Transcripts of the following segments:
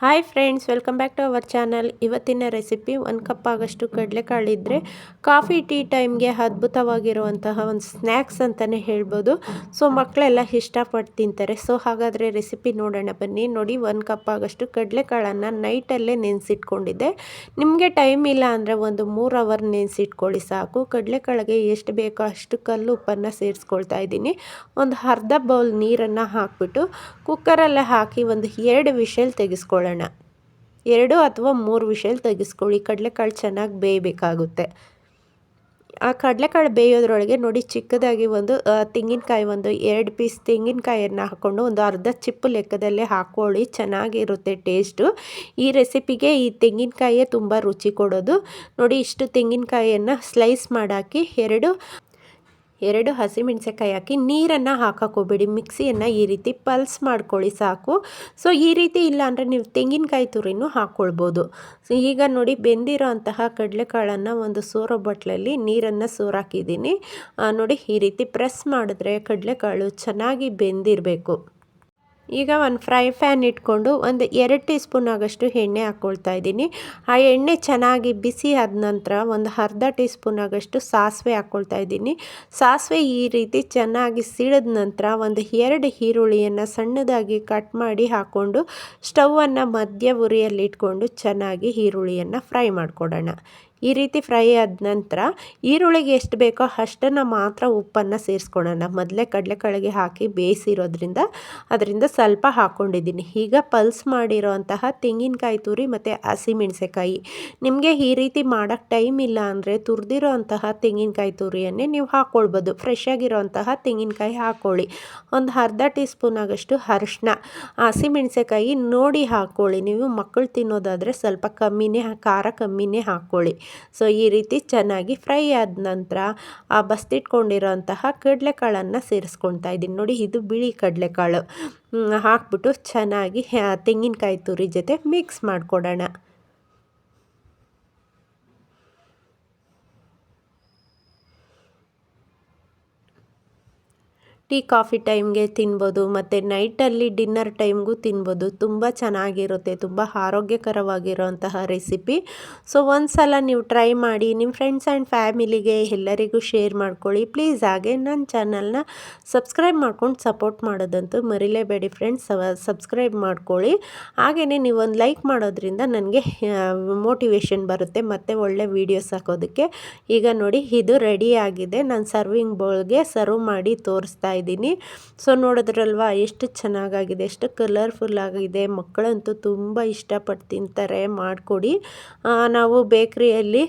Hi friends welcome back to our channel ಇವತ್ತಿನ recipe ಒಂದು cup ಆಗಷ್ಟು ಕಡಲೆಕಾಳಿದ್ರೆ ಕಾಫಿ ಟೀ ಟೈಮ್ಗೆ ಅದ್ಭುತವಾಗಿರುವಂತಹ ಒಂದು ಸ್ನ್ಯಾಕ್ಸ್ ಅಂತಲೇ ಹೇಳ್ಬೋದು. ಸೊ ಮಕ್ಕಳೆಲ್ಲ ಇಷ್ಟಪಟ್ಟು ತಿಂತಾರೆ. ಸೊ ಹಾಗಾದರೆ ರೆಸಿಪಿ ನೋಡೋಣ ಬನ್ನಿ. ನೋಡಿ, ಒಂದು ಕಪ್ ಆಗಷ್ಟು ಕಡಲೆಕಾಳನ್ನು ನೈಟಲ್ಲೇ ನೆನೆಸಿಟ್ಕೊಂಡಿದ್ದೆ. ನಿಮಗೆ ಟೈಮ್ ಇಲ್ಲ ಅಂದರೆ ಒಂದು ಮೂರು ಅವರ್ ನೆನೆಸಿಟ್ಕೊಳ್ಳಿ ಸಾಕು. ಕಡಲೆಕಾಳಿಗೆ ಎಷ್ಟು ಬೇಕೋ ಅಷ್ಟು ಕಲ್ಲು ಉಪ್ಪನ್ನು ಸೇರಿಸ್ಕೊಳ್ತಾ ಇದ್ದೀನಿ. ಒಂದು ಅರ್ಧ ಬೌಲ್ ನೀರನ್ನು ಹಾಕಿಬಿಟ್ಟು ಕುಕ್ಕರಲ್ಲೇ ಹಾಕಿ ಒಂದು ಎರಡು ವಿಷಲ್ ತೆಗೆಸ್ಕೊಳ್ಳೋಣ ಎರಡು ಅಥವಾ ಮೂರು ವಿಷಲ್ ತೆಗೆಸ್ಕೊಳ್ಳಿ. ಕಡಲೆಕಾಳು ಚೆನ್ನಾಗಿ ಬೇಯಬೇಕಾಗುತ್ತೆ. ಆ ಕಡಲೆಕಾಳು ಬೇಯೋದ್ರೊಳಗೆ ನೋಡಿ ಚಿಕ್ಕದಾಗಿ ಒಂದು ತೆಂಗಿನಕಾಯಿ ಒಂದು, ಎರಡು ಪೀಸ್ ತೆಂಗಿನಕಾಯಿಯನ್ನು ಹಾಕ್ಕೊಂಡು ಒಂದು ಅರ್ಧ ಚಿಪ್ಪು ಲೆಕ್ಕದಲ್ಲೇ ಹಾಕ್ಕೊಳ್ಳಿ. ಚೆನ್ನಾಗಿರುತ್ತೆ ಟೇಸ್ಟು. ಈ ರೆಸಿಪಿಗೆ ಈ ತೆಂಗಿನಕಾಯಿಯೇ ತುಂಬ ರುಚಿ ಕೊಡೋದು. ನೋಡಿ ಇಷ್ಟು ತೆಂಗಿನಕಾಯಿಯನ್ನು ಸ್ಲೈಸ್ ಮಾಡಾಕಿ ಎರಡು ಎರಡು ಹಸಿಮೆಣಸೆಕಾಯಿ ಹಾಕಿ ನೀರನ್ನು ಹಾಕೋಕೋಬೇಡಿ ಮಿಕ್ಸಿಯನ್ನು ಈ ರೀತಿ ಪಲ್ಸ್ ಮಾಡ್ಕೊಳ್ಳಿ ಸಾಕು. ಸೊ ಈ ರೀತಿ ಇಲ್ಲ ಅಂದರೆ ನೀವು ತೆಂಗಿನಕಾಯಿ ತುರಿನೂ ಹಾಕ್ಕೊಳ್ಬೋದು ಸೊ ಈಗ ನೋಡಿ ಬೆಂದಿರೋ ಅಂತಹ ಕಡಲೆಕಾಳನ್ನು ಒಂದು ಸೋರೋ ಬಟ್ಲಲ್ಲಿ ನೀರನ್ನು ಸೋರಾಕಿದ್ದೀನಿ. ನೋಡಿ ಈ ರೀತಿ ಪ್ರೆಸ್ ಮಾಡಿದ್ರೆ ಕಡಲೆಕಾಳು ಚೆನ್ನಾಗಿ ಬೆಂದಿರಬೇಕು. ಈಗ ಒಂದು ಫ್ರೈ ಫ್ಯಾನ್ ಇಟ್ಕೊಂಡು ಒಂದು ಎರಡು ಟೀ ಸ್ಪೂನ್ ಆಗಷ್ಟು ಎಣ್ಣೆ ಹಾಕ್ಕೊಳ್ತಾ ಇದ್ದೀನಿ. ಆ ಎಣ್ಣೆ ಚೆನ್ನಾಗಿ ಬಿಸಿ ಆದ ನಂತರ ಒಂದು ಅರ್ಧ ಟೀ ಸ್ಪೂನ್ ಆಗಷ್ಟು ಸಾಸಿವೆ ಹಾಕ್ಕೊಳ್ತಾ ಇದ್ದೀನಿ. ಸಾಸಿವೆ ಈ ರೀತಿ ಚೆನ್ನಾಗಿ ಸಿಡಿದ ನಂತರ ಒಂದು ಎರಡು ಈರುಳ್ಳಿಯನ್ನು ಸಣ್ಣದಾಗಿ ಕಟ್ ಮಾಡಿ ಹಾಕ್ಕೊಂಡು ಸ್ಟವನ್ನು ಮಧ್ಯ ಉರಿಯಲ್ಲಿ ಇಟ್ಕೊಂಡು ಚೆನ್ನಾಗಿ ಈರುಳ್ಳಿಯನ್ನು ಫ್ರೈ ಮಾಡಿಕೊಡೋಣ. ಈ ರೀತಿ ಫ್ರೈ ಆದ ನಂತರ ಈರುಳ್ಳಿಗೆ ಎಷ್ಟು ಬೇಕೋ ಅಷ್ಟನ್ನು ಮಾತ್ರ ಉಪ್ಪನ್ನು ಸೇರಿಸ್ಕೊಳ್ಳೋಣ. ಮೊದಲೇ ಕಡಲೆಕಾಳಿಗೆ ಹಾಕಿ ಬೇಯಿಸಿರೋದ್ರಿಂದ ಅದರಿಂದ ಸ್ವಲ್ಪ ಹಾಕ್ಕೊಂಡಿದ್ದೀನಿ ಈಗ ಪಲ್ಸ್ ಮಾಡಿರೋ ಅಂತಹ ತೆಂಗಿನಕಾಯಿ ತುರಿ ಮತ್ತು ಹಸಿಮೆಣಸೆಕಾಯಿ ನಿಮಗೆ ಈ ರೀತಿ ಮಾಡೋಕ್ಕೆ ಟೈಮ್ ಇಲ್ಲ ಅಂದರೆ ತುರಿದಿರೋ ಅಂತಹ ತೆಂಗಿನಕಾಯಿ ತುರಿಯನ್ನೇ ನೀವು ಹಾಕ್ಕೊಳ್ಬೋದು ಫ್ರೆಶ್ ಆಗಿರೋ ಅಂತಹ ತೆಂಗಿನಕಾಯಿ ಹಾಕ್ಕೊಳ್ಳಿ ಒಂದು ಅರ್ಧ ಟೀ ಸ್ಪೂನ್ ಆಗಷ್ಟು ಅರಿಶಿನ ಹಸಿಮೆಣಸೆಕಾಯಿ ನೋಡಿ ಹಾಕ್ಕೊಳ್ಳಿ ನೀವು ಮಕ್ಕಳು ತಿನ್ನೋದಾದರೆ ಸ್ವಲ್ಪ ಕಮ್ಮಿನೇ, ಖಾರ ಕಮ್ಮಿನೇ ಹಾಕ್ಕೊಳ್ಳಿ ಸೊ ಈ ರೀತಿ ಚೆನ್ನಾಗಿ ಫ್ರೈ ಆದ ನಂತರ ಆ ಬಸ್ತಿಟ್ಕೊಂಡಿರೋಂತಹ ಕಡಲೆಕಾಳನ್ನು ಸೇರಿಸ್ಕೊಳ್ತಾ ಇದ್ದೀನಿ. ನೋಡಿ, ಇದು ಬಿಳಿ ಕಡಲೆಕಾಳು. ಹಾಕ್ಬಿಟ್ಟು ಚೆನ್ನಾಗಿ ತೆಂಗಿನಕಾಯಿ ತುರಿ ಜೊತೆ ಮಿಕ್ಸ್ ಮಾಡಿಕೊಡೋಣ. ಟೀ ಕಾಫಿ ಟೈಮ್ಗೆ ತಿನ್ಬೋದು, ಮತ್ತು ನೈಟಲ್ಲಿ ಡಿನ್ನರ್ ಟೈಮ್ಗೂ ತಿನ್ಬೋದು. ತುಂಬ ಚೆನ್ನಾಗಿರುತ್ತೆ, ತುಂಬ ಆರೋಗ್ಯಕರವಾಗಿರುವಂತಹ ರೆಸಿಪಿ. ಸೊ ಒಂದು ಸಲ ನೀವು ಟ್ರೈ ಮಾಡಿ, ನಿಮ್ಮ ಫ್ರೆಂಡ್ಸ್ ಆ್ಯಂಡ್ ಫ್ಯಾಮಿಲಿಗೆ ಎಲ್ಲರಿಗೂ ಶೇರ್ ಮಾಡ್ಕೊಳ್ಳಿ. ಪ್ಲೀಸ್ ಹಾಗೆ ನನ್ನ ಚಾನಲ್ನ ಸಬ್ಸ್ಕ್ರೈಬ್ ಮಾಡ್ಕೊಂಡು ಸಪೋರ್ಟ್ ಮಾಡೋದಂತೂ ಮರಿಲೇಬೇಡಿ ಫ್ರೆಂಡ್ಸ್ ಸಬ್ಸ್ಕ್ರೈಬ್ ಮಾಡ್ಕೊಳ್ಳಿ. ಹಾಗೆಯೇ ನೀವು ಒಂದು ಲೈಕ್ ಮಾಡೋದ್ರಿಂದ ನನಗೆ ಮೋಟಿವೇಶನ್ ಬರುತ್ತೆ, ಮತ್ತು ಒಳ್ಳೆ ವೀಡಿಯೋಸ್ ಹಾಕೋದಕ್ಕೆ. ಈಗ ನೋಡಿ, ಇದು ರೆಡಿ ಆಗಿದೆ. ನಾನು ಸರ್ವಿಂಗ್ ಬೌಲ್ಗೆ ಸರ್ವ್ ಮಾಡಿ ತೋರಿಸ್ತಾ ಇದ್ದೀನಿ. ಸೊ ನೋಡಿದ್ರಲ್ವಾ, ಎಷ್ಟು ಚೆನ್ನಾಗಾಗಿದೆ, ಎಷ್ಟು ಕಲರ್ಫುಲ್ ಆಗಿದೆ. ಮಕ್ಕಳಂತೂ ತುಂಬ ಇಷ್ಟಪಟ್ಟು ತಿಂತಾರೆ, ಮಾಡಿಕೊಡಿ. ನಾವು ಬೇಕ್ರಿಯಲ್ಲಿ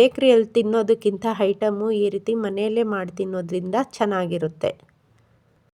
ಬೇಕ್ರಿಯಲ್ಲಿ ತಿನ್ನೋದಕ್ಕಿಂತ ಐಟಮು ಈ ರೀತಿ ಮನೆಯಲ್ಲೇ ಮಾಡಿ ತಿನ್ನೋದ್ರಿಂದ ಚೆನ್ನಾಗಿರುತ್ತೆ.